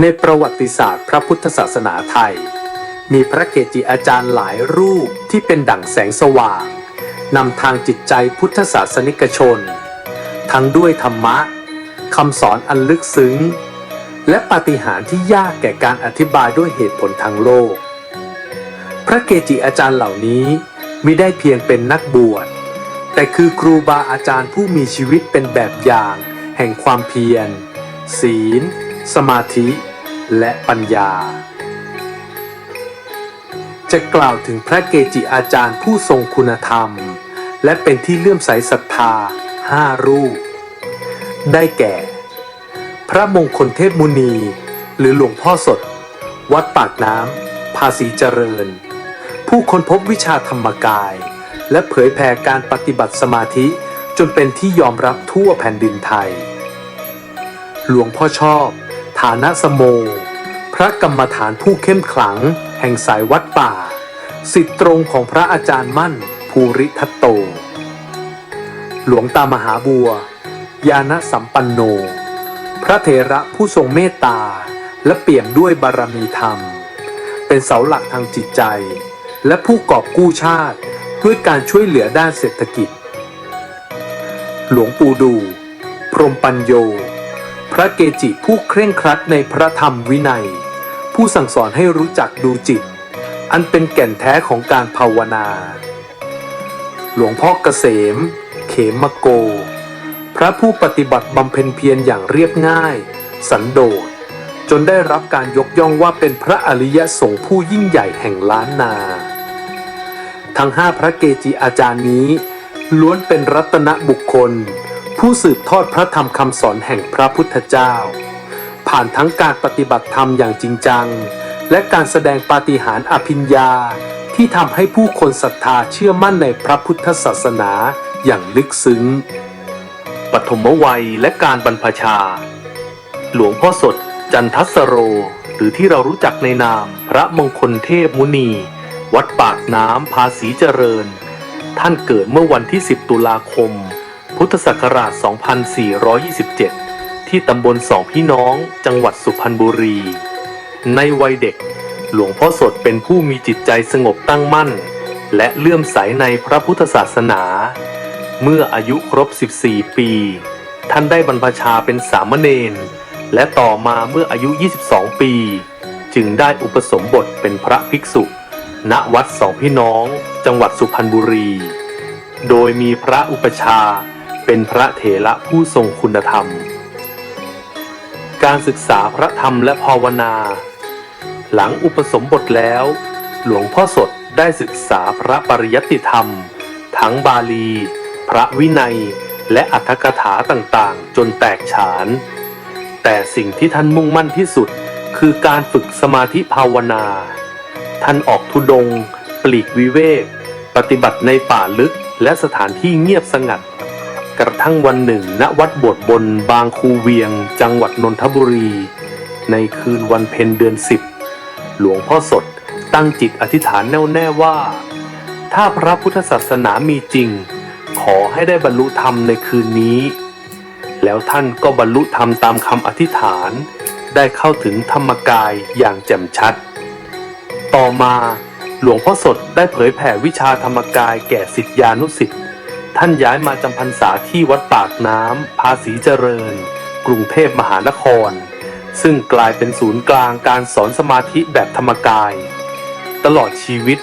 ในประวัติศาสตร์พระพุทธศาสนาไทย มีพระเกจิอาจารย์หลายรูปที่เป็นดั่งแสงสว่างนำทางจิตใจพุทธศาสนิกชน ทั้งด้วยธรรมะคำสอนอันลึกซึ้ง และปาฏิหาริย์ที่ยากแก่การอธิบายด้วยเหตุผลทางโลก พระเกจิอาจารย์เหล่านี้มิได้เพียงเป็นนักบวช แต่คือครูบาอาจารย์ผู้มีชีวิตเป็นแบบอย่าง แห่งความเพียร ศีล สมาธิ และปัญญา จะกล่าวถึงพระเกจิอาจารย์ผู้ทรงคุณธรรม และเป็นที่เลื่อมใสศรัทธาห้ารูป ได้แก่ พระมงคลเทพมุนี หรือหลวงพ่อสด วัดปากน้ำภาษีเจริญ ผู้ค้นพบวิชาธรรมกาย และเผยแผ่การปฏิบัติสมาธิจนเป็นที่ยอมรับทั่วแผ่นดินไทย หลวงพ่อชอบ ฐานะสโมพ ระกรรมฐานผู้เข้มขลัง แห่งสายวัดป่า สิทธิตรงของพระอาจารย์มั่นภูริทัตโต หลวงตามหาบัว ญาณสัมปันโน พระเถระผู้ทรงเมตตา และเปี่ยมด้วยบารมีธรรม เป็นเสาหลักทางจิตใจ และผู้กอบกู้ชาติด้วยการช่วยเหลือด้านเศรษฐกิจ หลวงปู่ดู พรหมปัญโย พระเกจิผู้เคร่งครัดในพระธรรมวินัย ผู้สั่งสอนให้รู้จักดูจิต อันเป็นแก่นแท้ของการภาวนา หลวงพ่อเกษม เขมโก พระผู้ปฏิบัติบำเพ็ญเพียรอย่างเรียบง่าย สันโดษ จนได้รับการยกย่องว่าเป็นพระอริยสงฆ์ผู้ยิ่งใหญ่แห่งล้านนา ทั้งห้าพระเกจิอาจารย์นี้ ล้วนเป็นรัตนบุคคล ผู้สืบทอดพระธรรมคำสอนแห่งพระพุทธเจ้า ผ่านทั้งการปฏิบัติธรรมอย่างจริงจัง และการแสดงปาฏิหาริย์อภิญญา ที่ทำให้ผู้คนศรัทธาเชื่อมั่นในพระพุทธศาสนาอย่างลึกซึ้ง ปฐมวัยและการบรรพชา หลวงพ่อสดจันทสโร หรือที่เรารู้จักในนามพระมงคลเทพมุนี วัดปากน้ำภาษีเจริญ ท่านเกิดเมื่อวันที่ 10 ตุลาคม พุทธศักราช 2427 ที่ตำบลสองพี่น้องจังหวัดสุพรรณบุรี ในวัยเด็ก หลวงพ่อสดเป็นผู้มีจิตใจสงบตั้งมั่น และเลื่อมใสในพระพุทธศาสนา เมื่ออายุครบ 14 ปี ท่านได้บรรพชาเป็นสามเณรและต่อมาเมื่ออายุ 22 ปี จึงได้อุปสมบทเป็นพระภิกษุ ณวัดสองพี่น้อง จังหวัดสุพรรณบุรี โดยมีพระอุปชาเป็นพระเถระผู้ทรงคุณธรรม การศึกษาพระธรรมและภาวนา หลังอุปสมบทแล้ว หลวงพ่อสดได้ศึกษาพระปริยัติธรรม ทั้งบาลี พระวินัย และอัตถกถาต่างๆ จนแตกฉาน แต่สิ่งที่ท่านมุ่งมั่นที่สุดคือการฝึกสมาธิภาวนา ท่านออกทุดง ปลีกวิเวก ปฏิบัติในป่าลึกและสถานที่เงียบสงัด กระทั่งวันหนึ่ง ณวัดโบทบนบางคูเวียง จังหวัดนนทบุรี ในคืนวันเพ็ญเดือนสิบหลวงพ่อสดตั้งจิตอธิษฐานแน่วแน่ว่า ถ้าพระพุทธศาสนามีจริง ขอให้ได้บรรลุธรรมในคืนนี้ แล้วท่านก็บรรลุธรรมตามคำอธิษฐาน ได้เข้าถึงธรรมกายอย่างแจ่มชัด ต่อมาหลวงพ่อสดได้เผยแผ่วิชาธรรมกายแก่สิทธิานุสิทธิ์ ท่านย้ายมาจำพรรษาที่วัดปากน้ำภาษีเจริญ กรุงเทพมหานคร ซึ่งกลายเป็นศูนย์กลางการสอนสมาธิแบบธรรมกาย ตลอดชีวิต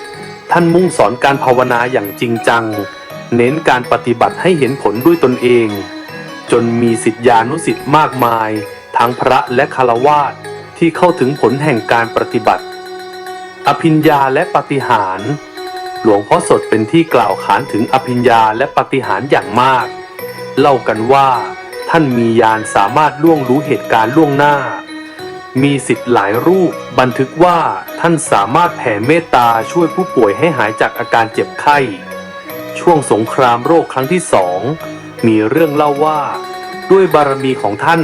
ท่านมุ่งสอนการภาวนาอย่างจริงจัง เน้นการปฏิบัติให้เห็นผลด้วยตนเอง จนมีสิทธิานุสิทธิ์มากมาย ทั้งพระและคารวาสที่เข้าถึงผลแห่งการปฏิบัติ อภิญญาและปฏิหาร หลวงพ่อสดเป็นที่กล่าวขานถึงอภิญญาและปฏิหารอย่างมาก เล่ากันว่าท่านมียานสามารถล่วงรู้เหตุการณ์ล่วงหน้า มีสิทธิ์หลายรูปบันทึกว่าท่านสามารถแผ่เมตตาช่วยผู้ป่วยให้หายจากอาการเจ็บไข้ ช่วงสงครามโรคครั้งที่สองมีเรื่องเล่าว่า ด้วยบารมีของท่าน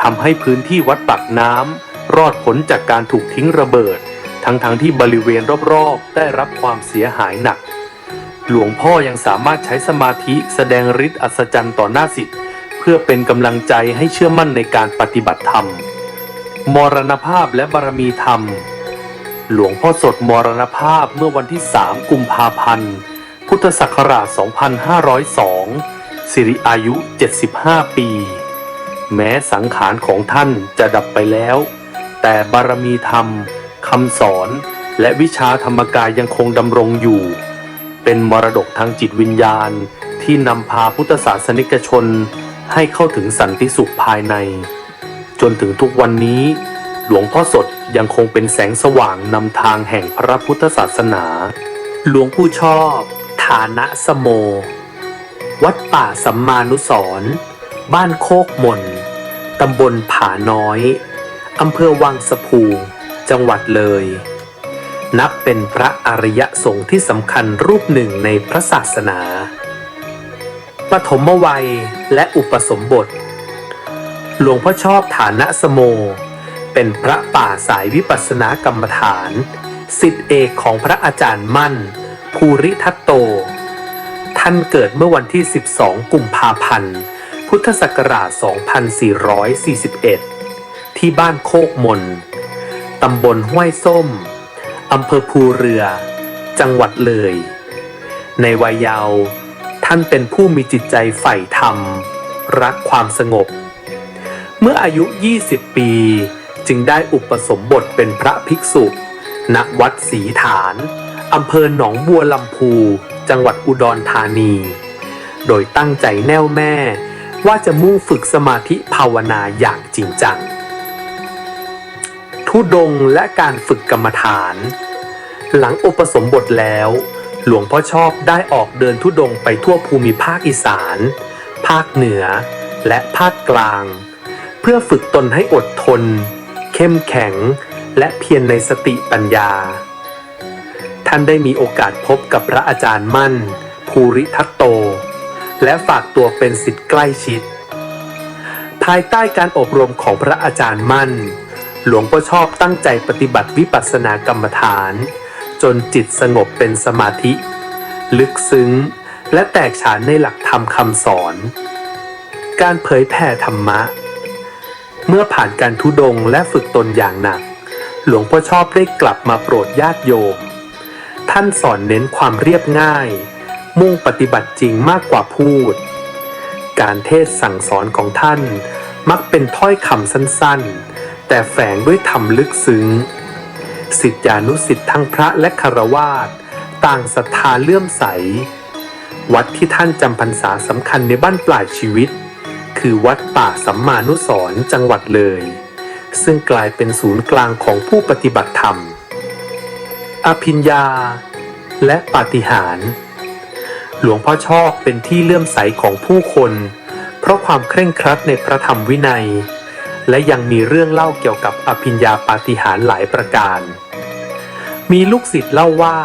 ทำให้พื้นที่วัดปากน้ำรอดพ้นจากการถูกทิ้งระเบิด ทั้งๆทที่บริเวณรอบๆ ได้รับความเสียหายหนัก หลวงพ่อยังสามารถใช้สมาธิแสดงฤทธิ์อัศจรรย์ต่อหน้าสิทธิ์เพื่อเป็นกำลังใจให้เชื่อมั่นในการปฏิบัติธรรม มรณภาพและบารมีธรรม หลวงพ่อสดมรณภาพเมื่อวันที่ 3 กุมภาพันธ์ พุทธศักราช 2502 สิริอายุ 75 ปี แม้สังขารของท่านจะดับไปแล้ว แต่บารมีธรรม คำสอนและวิชาธรรมกายยังคงดำรงอยู่ เป็นมรดกทางจิตวิญญาณที่นำพาพุทธศาสนิกชนให้เข้าถึงสันติสุขภายใน จนถึงทุกวันนี้ หลวงพ่อสดยังคงเป็นแสงสว่างนำทางแห่งพระพุทธศาสนา หลวงผู้ชอบ ฐานะสโม วัดป่าสัมมานุสรบ้านโคกมนตำบลผาน้อยอำเภอวังสะพู จังหวัดเลย นับเป็นพระอริยสงฆ์ที่สำคัญรูปหนึ่งในพระศาสนา ปฐมวัยและอุปสมบท หลวงพ่อชอบฐานะสโม เป็นพระป่าสายวิปัสสนากรรมฐาน สิทธิเอกของพระอาจารย์มั่น ภูริทัตโต ท่านเกิดเมื่อวันที่ 12 กุมภาพันธ์พุทธศักราช 2441 ที่บ้านโคกมน ตำบลห้วยส้ม อำเภอภูเรือ จังหวัดเลย ในวัยเยาว์ท่านเป็นผู้มีจิตใจใฝ่ธรรม รักความสงบ เมื่ออายุ 20 ปีจึงได้อุปสมบทเป็นพระภิกษุณวัดศรีฐานอำเภอหนองบัวลำพู จังหวัดอุดรธานี โดยตั้งใจแน่วแม่ว่าจะมุ่งฝึกสมาธิภาวนาอย่างจริงจัง ทุดงและการฝึกกรรมฐาน หลังอุปสมบทแล้ว หลวงพ่อชอบได้ออกเดินทุดงไปทั่วภูมิภาคอีสาน ภาคเหนือ และภาคกลาง เพื่อฝึกตนให้อดทน เข้มแข็ง และเพียรในสติปัญญา ท่านได้มีโอกาสพบกับพระอาจารย์มั่น ภูริทัตโต และฝากตัวเป็นสิทธิ์ใกล้ชิดภายใต้การอบรมของพระอาจารย์มั่น หลวงพ่อชอบตั้งใจปฏิบัติวิปัสสนากรรมฐาน จนจิตสงบเป็นสมาธิ ลึกซึ้ง และแตกฉานในหลักธรรมคำสอน การเผยแผ่ธรรมะ เมื่อผ่านการทุดงและฝึกตนอย่างหนัก หลวงพ่อชอบได้กลับมาโปรดญาติโยม ท่านสอนเน้นความเรียบง่าย มุ่งปฏิบัติจริงมากกว่าพูด การเทศสั่งสอนของท่านมักเป็นถ้อยคำสั้นๆ แต่แฝงด้วยธรรมลึกซึ้งสิทธิานุสิทธิ์ทั้งพระและคารวาสต่างศรัทธาเลื่อมใส วัดที่ท่านจำพรรษาสำคัญในบ้านปลายชีวิต คือวัดป่าสัมมานุสร์จังหวัดเลย ซึ่งกลายเป็นศูนย์กลางของผู้ปฏิบัติธรรม อภิญญา และปาฏิหาริย์หลวงพ่อชอบเป็นที่เลื่อมใสของผู้คน เพราะความเคร่งครัดในพระธรรมวินัย และยังมีเรื่องเล่าเกี่ยวกับอภิญญาปาฏิหาริย์หลายประการ มีลูกศิษย์เล่าว่า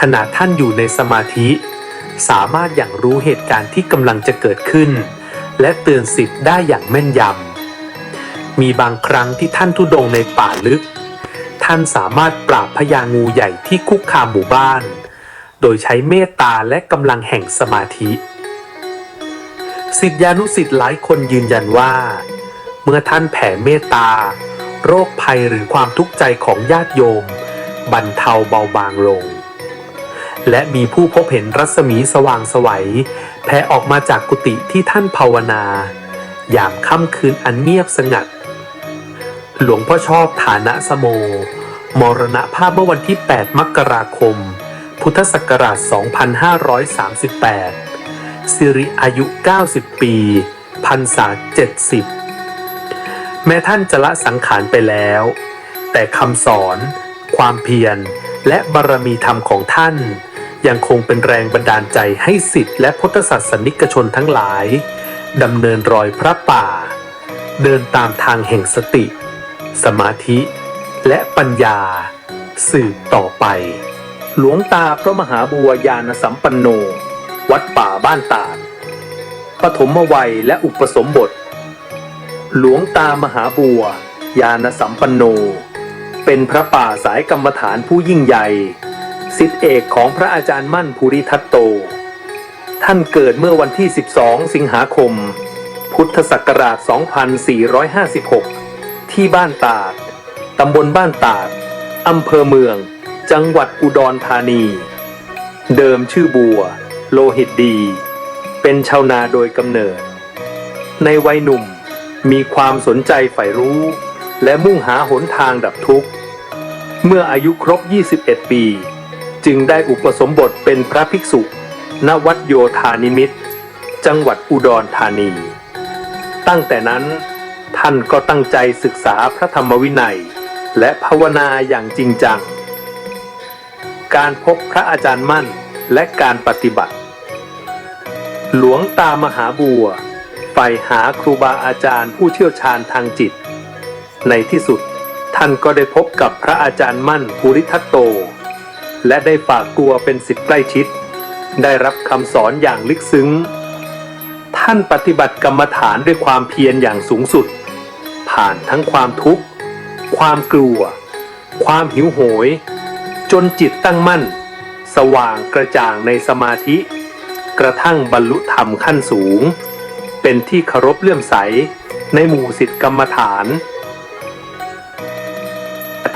ขณะท่านอยู่ในสมาธิ สามารถอย่างรู้เหตุการณ์ที่กำลังจะเกิดขึ้น และเตือนสิทธิ์ได้อย่างแม่นยำ มีบางครั้งที่ท่านทุดงในป่าลึก ท่านสามารถปราบพญางูใหญ่ที่คุกคามหมู่บ้าน โดยใช้เมตตาและกำลังแห่งสมาธิ สิทธิานุสิทธิ์หลายคนยืนยันว่า เมื่อท่านแผ่เมตตา โรคภัยหรือความทุกข์ใจของญาติโยม บรรเทาเบาบางลง และมีผู้พบเห็นรัศมีสว่างสวัยแผ่ออกมาจากกุฏิที่ท่านภาวนา ยามค่ำคืนอันเงียบสงัด หลวงพ่อชอบฐานะสโม มรณภาพเมื่อวันที่ 8 มกราคม พุทธศักราช 2538 สิริอายุ 90 ปีพรรษา 70 แม้ท่านจะละสังขารไปแล้ว แต่คำสอน ความเพียร และบารมีธรรมของท่าน ยังคงเป็นแรงบันดาลใจให้สิทธิและพุทธศาสนิกชนทั้งหลายดำเนินรอยพระป่า เดินตามทางแห่งสติ สมาธิ และปัญญา สืบต่อไป หลวงตาพระมหาบัวยานสัมปันโน วัดป่าบ้านตาดปฐมวัยและอุปสมบท หลวงตามหาบัวยานสัมปันโน เป็นพระป่าสายกรรมฐานผู้ยิ่งใหญ่สิทธิเอกของพระอาจารย์มั่นภูริทัตโต ท่านเกิดเมื่อวันที่ 12 สิงหาคม พุทธศักราช 2456 ที่บ้านตาด ตำบลบ้านตาด อำเภอเมือง จังหวัดอุดรธานี เดิมชื่อบัว โลหิตดี เป็นชาวนาโดยกำเนิด ในวัยหนุ่ม มีความสนใจใฝ่รู้ และมุ่งหาหนทางดับทุกข์ เมื่ออายุครบ 21 ปี จึงได้อุปสมบทเป็นพระภิกษุ ณวัดโยธานิมิตจังหวัดอุดรธานี ตั้งแต่นั้นท่านก็ตั้งใจศึกษาพระธรรมวินัย และภาวนาอย่างจริงจัง การพบพระอาจารย์มั่นและการปฏิบัติ หลวงตามหาบัว ฝ่หาครูบาอาจารย์ผู้เชี่ยวชาญทางจิต ในที่สุดท่านก็ได้พบกับพระอาจารย์มั่นภูริทัตโต และได้ฝากตัวเป็นศิษย์ใกล้ชิด ได้รับคำสอนอย่างลึกซึ้ง ท่านปฏิบัติกรรมฐานด้วยความเพียรอย่างสูงสุด ผ่านทั้งความทุกข์ ความกลัว ความหิวโหย จนจิตตั้งมั่น สว่างกระจ่างในสมาธิ กระทั่งบรรลุธรรมขั้นสูง เป็นที่เคารพเลื่อมใส ในหมู่สิทธิกรรมฐาน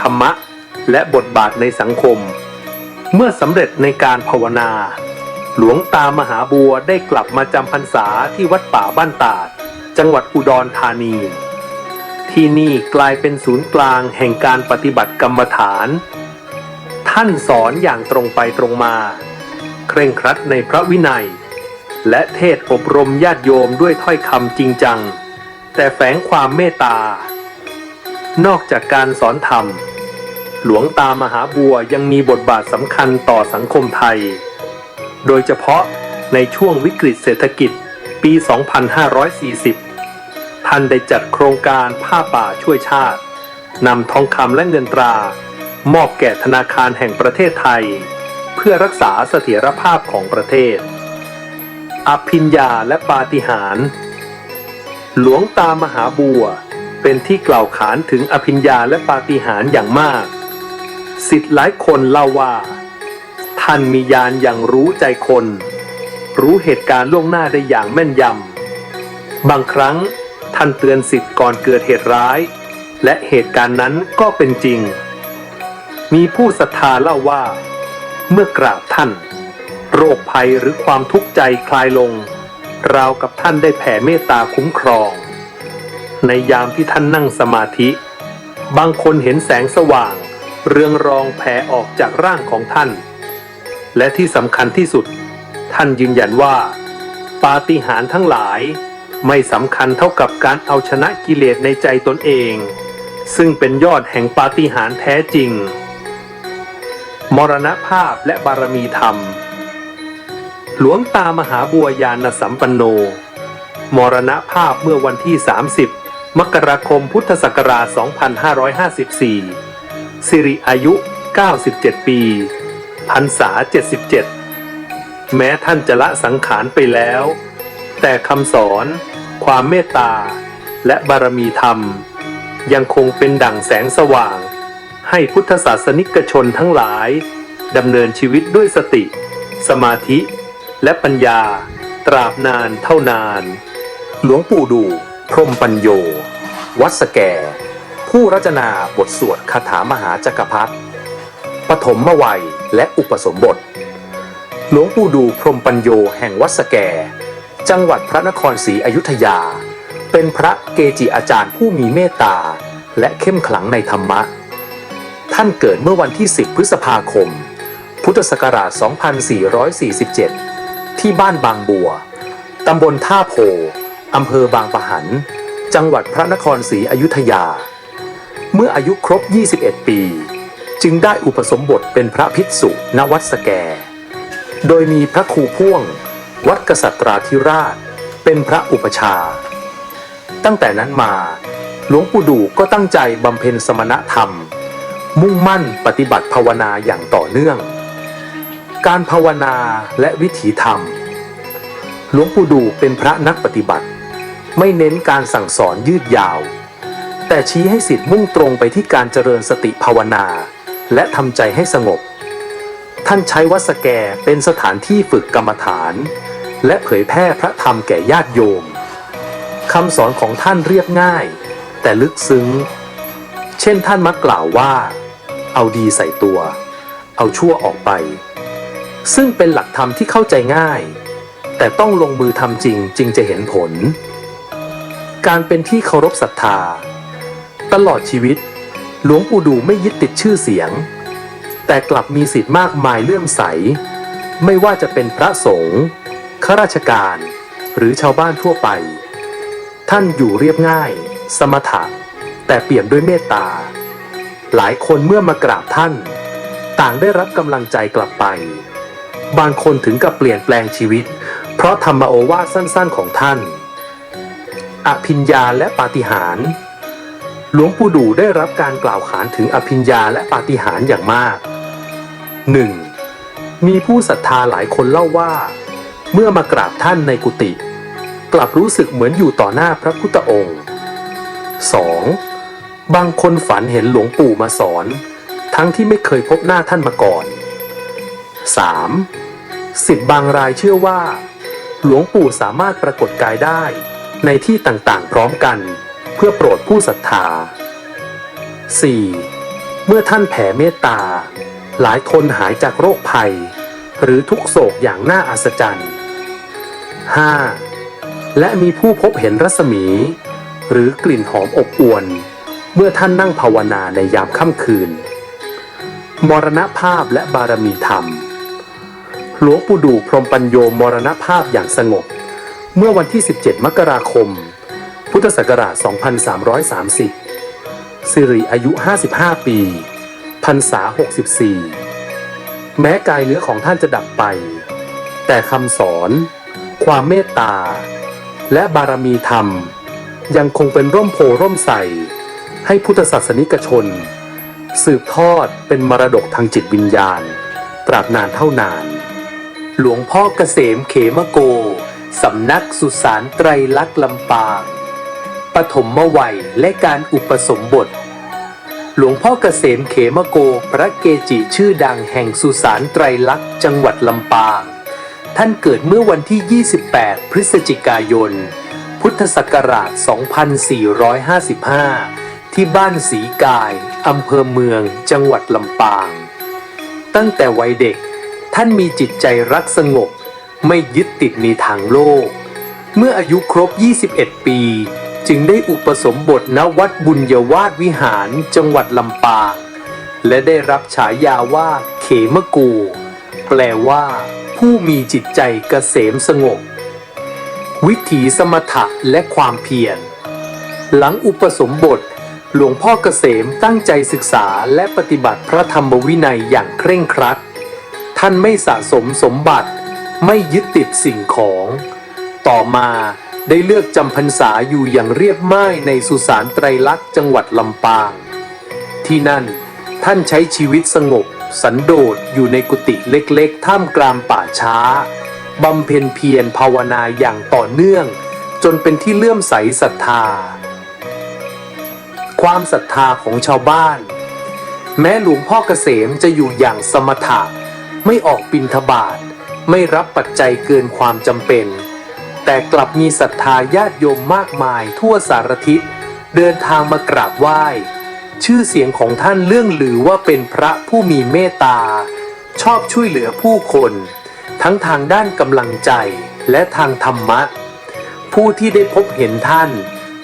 ธรรมะและบทบาทในสังคม เมื่อสำเร็จในการภาวนา หลวงตามหาบัวได้กลับมาจำพรรษาที่วัดป่าบ้านตาด จังหวัดอุดรธานี ที่นี่กลายเป็นศูนย์กลางแห่งการปฏิบัติกรรมฐาน ท่านสอนอย่างตรงไปตรงมา เคร่งครัดในพระวินัย และเทศอบรมญาติโยมด้วยถ้อยคำจริงจัง แต่แฝงความเมตตา นอกจากการสอนธรรม หลวงตามหาบัวยังมีบทบาทสำคัญต่อสังคมไทย โดยเฉพาะในช่วงวิกฤตเศรษฐกิจปี 2540 ท่านได้จัดโครงการผ้าป่าช่วยชาตินำทองคำและเงินตรา มอบแก่ธนาคารแห่งประเทศไทย เพื่อรักษาเสถียรภาพของประเทศ อภิญญาและปาฏิหาริย์หลวงตามหาบัว เป็นที่กล่าวขานถึงอภิญญาและปาฏิหาริย์อย่างมาก สิทธิ์หลายคนเล่าว่า ท่านมีญาณอย่างรู้ใจคน รู้เหตุการณ์ล่วงหน้าได้อย่างแม่นยำ บางครั้งท่านเตือนสิทธิ์ก่อนเกิดเหตุร้าย และเหตุการณ์นั้นก็เป็นจริง มีผู้ศรัทธาเล่าว่า เมื่อกราบท่าน โรคภัยหรือความทุกข์ใจคลายลง ราวกับท่านได้แผ่เมตตาคุ้มครอง ในยามที่ท่านนั่งสมาธิ บางคนเห็นแสงสว่าง เรืองรองแผ่ออกจากร่างของท่าน และที่สำคัญที่สุด ท่านยืนยันว่า ปาฏิหาริย์ทั้งหลายไม่สำคัญเท่ากับการเอาชนะกิเลสในใจตนเอง ซึ่งเป็นยอดแห่งปาฏิหาริย์แท้จริง มรณภาพและบารมีธรรม หลวงตามหาบัวยานสัมปันโน มรณภาพเมื่อวันที่ 30 มกราคมพุทธศักราช 2554 สิริอายุ 97 ปีพรรษา 77 แม้ท่านจะละสังขารไปแล้ว แต่คำสอน ความเมตตา และบารมีธรรม ยังคงเป็นดั่งแสงสว่าง ให้พุทธศาสนิกชนทั้งหลายดำเนินชีวิตด้วยสติ สมาธิ และปัญญาตราบนานเท่านาน หลวงปู่ดู พรมปัญโย วัดสแกผู้รจนาบทสวดคาถามหาจักรพรรดิปฐมวัยและอุปสมบท หลวงปู่ดูพรมปัญโยแห่งวัดสแกจังหวัดพระนครศรีอยุธยา เป็นพระเกจิอาจารย์ผู้มีเมตตา และเข้มขลังในธรรมะ ท่านเกิดเมื่อวันที่ 10 พฤษภาคม พุทธศักราช 2447 ที่บ้านบางบัว ตำบลท่าโพ อำเภอบางปะหัน จังหวัดพระนครศรีอยุธยา เมื่ออายุครบ 21 ปี จึงได้อุปสมบทเป็นพระภิกษุณวัดสแก โดยมีพระครูพ่วง วัดกษัตราธิราช เป็นพระอุปชา ตั้งแต่นั้นมา หลวงปู่ดูก็ตั้งใจบำเพ็ญสมณธรรม มุ่งมั่นปฏิบัติภาวนาอย่างต่อเนื่อง การภาวนาและวิถีธรรม หลวงปู่ดูเป็นพระนักปฏิบัติ ไม่เน้นการสั่งสอนยืดยาว แต่ชี้ให้สิทธิ์มุ่งตรงไปที่การเจริญสติภาวนา และทำใจให้สงบ ท่านใช้วัดสแกเป็นสถานที่ฝึกกรรมฐาน และเผยแพร่พระธรรมแก่ญาติโยมคำสอนของท่านเรียบง่าย แต่ลึกซึ้ง เช่นท่านมักกล่าวว่า เอาดีใส่ตัว เอาชั่วออกไป ซึ่งเป็นหลักธรรมที่เข้าใจง่าย แต่ต้องลงมือทำจริงจึงจะเห็นผล การเป็นที่เคารพศรัทธา ตลอดชีวิต หลวงปู่ดูไม่ยึดติดชื่อเสียง แต่กลับมีสิทธิ์มากมายเลื่อมใส ไม่ว่าจะเป็นพระสงฆ์ข้าราชการ หรือชาวบ้านทั่วไป ท่านอยู่เรียบง่าย สมถะ แต่เปี่ยมด้วยเมตตา หลายคนเมื่อมากราบท่าน ต่างได้รับกำลังใจกลับไป บางคนถึงกับเปลี่ยนแปลงชีวิต เพราะธรรมโอวาทสั้นๆของท่าน อภิญญาและปาฏิหาริย์หลวงปู่ดูได้รับการกล่าวขานถึงอภิญญาและปาฏิหาริย์อย่างมาก 1. มีผู้ศรัทธาหลายคนเล่าว่า เมื่อมากราบท่านในกุฏิกลับรู้สึกเหมือนอยู่ต่อหน้าพระพุทธองค์ 2. บางคนฝันเห็นหลวงปู่มาสอน ทั้งที่ไม่เคยพบหน้าท่านมาก่อน 3. สิทธิ์บางรายเชื่อว่า หลวงปู่สามารถปรากฏกายได้ในที่ต่างๆ พร้อมกัน เพื่อโปรดผู้ศรัทธา 4. เมื่อท่านแผ่เมตตา หลายคนหายจากโรคภัย หรือทุกโศกอย่างน่าอัศจรรย์ 5. และมีผู้พบเห็นรัศมี หรือกลิ่นหอมอบอวนเมื่อท่านนั่งภาวนาในยามค่ำคืน มรณภาพและบารมีธรรม หลวงปู่ดูพรมปัญโยมรณภาพอย่างสงบ เมื่อวันที่ 17 มกราคม พุทธศักราช 2330 สิริอายุ 55 ปีพรรษา 64 แม้กายเนื้อของท่านจะดับไป แต่คำสอน ความเมตตา และบารมีธรรม ยังคงเป็นร่มโพร่มใสให้พุทธศาสนิกชน สืบทอดเป็นมรดกทางจิตวิญญาณ ตราบนานเท่านาน หลวงพ่อเกษมเขมโก สำนักสุสานไตรลักษณ์ลำปางปฐมวัยและการอุปสมบท หลวงพ่อเกษมเขมโก พระเกจิชื่อดังแห่งสุสานไตรลักษณ์จังหวัดลำปาง ท่านเกิดเมื่อวันที่ 28 พฤศจิกายน พุทธศักราช 2455 ที่บ้านสีกาย อำเภอเมือง จังหวัดลำปาง ตั้งแต่วัยเด็ก ท่านมีจิตใจรักสงบ ไม่ยึดติดในทางโลก เมื่ออายุครบ 21 ปี จึงได้อุปสมบทณวัดบุญยวาสวิหารจังหวัดลำปางและได้รับฉายาว่าเขมกู แปลว่า ผู้มีจิตใจเกษมสงบ วิถีสมถะและความเพียรหลังอุปสมบทหลวงพ่อเกษมตั้งใจศึกษาและปฏิบัติพระธรรมวินัยอย่างเคร่งครัด ท่านไม่สะสมสมบัติ ไม่ยึดติดสิ่งของ ต่อมาได้เลือกจำพรรษาอยู่อย่างเรียบง่ายในสุสานไตรลักษณ์จังหวัดลำปาง ที่นั่นท่านใช้ชีวิตสงบ สันโดษอยู่ในกุฏิเล็กๆ ท่ามกลางป่าช้าบำเพ็ญเพียรภาวนาอย่างต่อเนื่อง จนเป็นที่เลื่อมใสศรัทธา ความศรัทธาของชาวบ้าน แม้หลวงพ่อเกษมจะอยู่อย่างสมถะ ไม่ออกบิณฑบาตไม่รับปัจจัยเกินความจำเป็น แต่กลับมีศรัทธาญาติโยมมากมายทั่วสารทิศเดินทางมากราบไหว้ ชื่อเสียงของท่านเรื่องลือว่าเป็นพระผู้มีเมตตา ชอบช่วยเหลือผู้คน ทั้งทางด้านกำลังใจและทางธรรมะ ผู้ที่ได้พบเห็นท่าน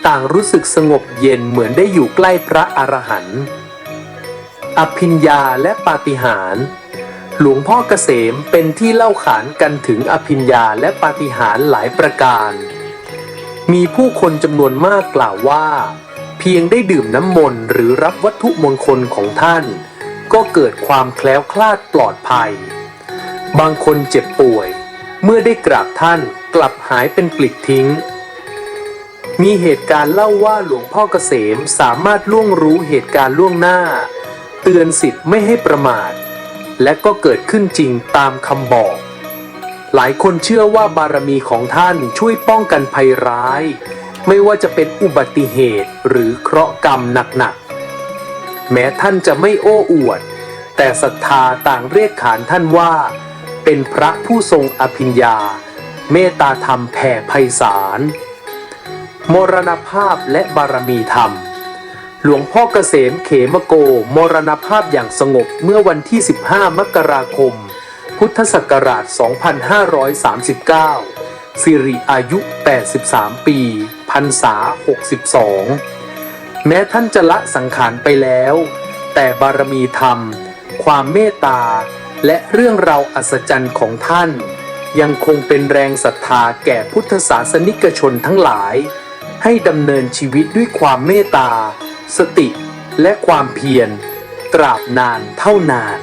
ต่างรู้สึกสงบเย็นเหมือนได้อยู่ใกล้พระอรหันต์อภิญญาและปาฏิหาริย์ หลวงพ่อเกษมเป็นที่เล่าขานกันถึงอภิญญาและปาฏิหาริย์หลายประการ มีผู้คนจำนวนมากกล่าวว่า เพียงได้ดื่มน้ำมนต์หรือรับวัตถุมงคลของท่าน ก็เกิดความแคล้วคลาดปลอดภัย บางคนเจ็บป่วย เมื่อได้กราบท่านกลับหายเป็นปลิดทิ้ง มีเหตุการณ์เล่าว่าหลวงพ่อเกษมสามารถล่วงรู้เหตุการณ์ล่วงหน้า เตือนสิทธิ์ไม่ให้ประมาท และก็เกิดขึ้นจริงตามคำบอก หลายคนเชื่อว่าบารมีของท่านช่วยป้องกันภัยร้าย ไม่ว่าจะเป็นอุบัติเหตุหรือเคราะห์กรรมหนักๆ แม้ท่านจะไม่โอ้อวด แต่ศรัทธาต่างเรียกขานท่านว่า เป็นพระผู้ทรงอภิญญา เมตตาธรรมแผ่ไพศาลมรณภาพและบารมีธรรม หลวงพ่อเกษมเขมโก มรณภาพอย่างสงบเมื่อวันที่ 15 มกราคม พุทธศักราช 2539 สิริอายุ 83 ปีพรรษา 62 แม้ท่านจะละสังขารไปแล้ว แต่บารมีธรรม ความเมตตา และเรื่องราวอัศจรรย์ของท่าน ยังคงเป็นแรงศรัทธาแก่พุทธศาสนิกชนทั้งหลาย ให้ดำเนินชีวิตด้วยความเมตตา สติและความเพียร ตราบนานเท่านาน